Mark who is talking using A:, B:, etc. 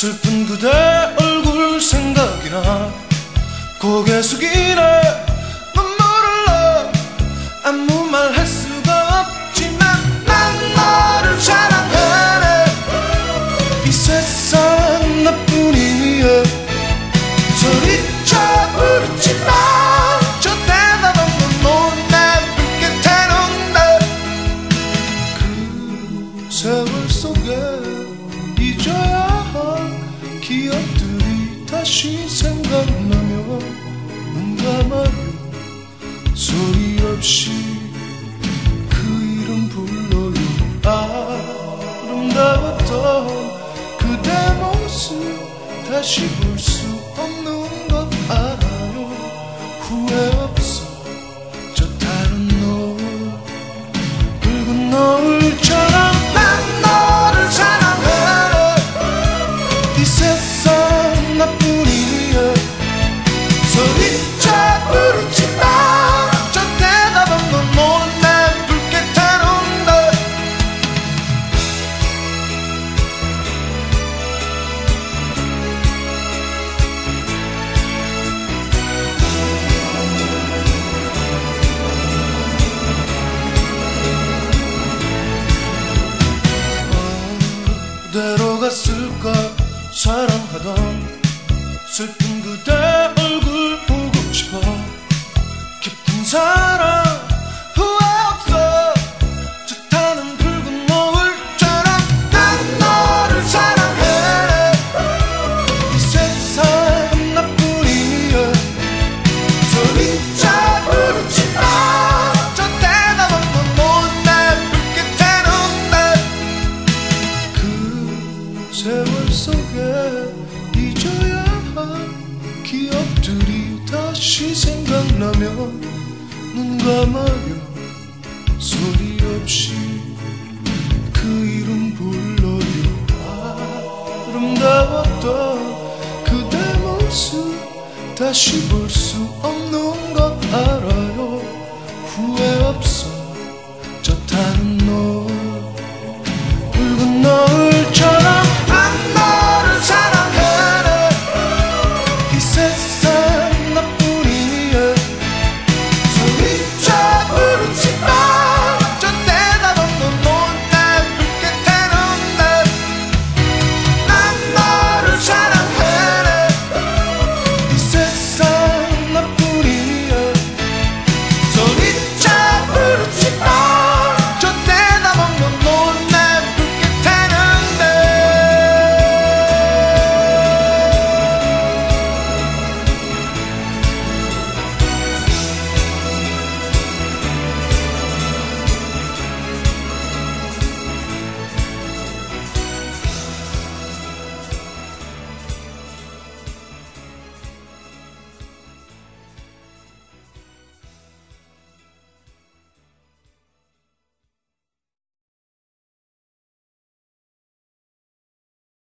A: 슬픈 그대 얼굴 생각이나 고개 숙이네. 없이 생각나면 눈 감아요 소리 없이 그 이름 불러요. 아름다웠던 그대 모습 다시 볼 수 없는 것 알아요. 후회 to 기억들이 다시 생각나면 눈 감아요 소리 없이 그 이름 불러요. 아름다웠던 그대 모습 다시 볼 수 없는 것 알아요.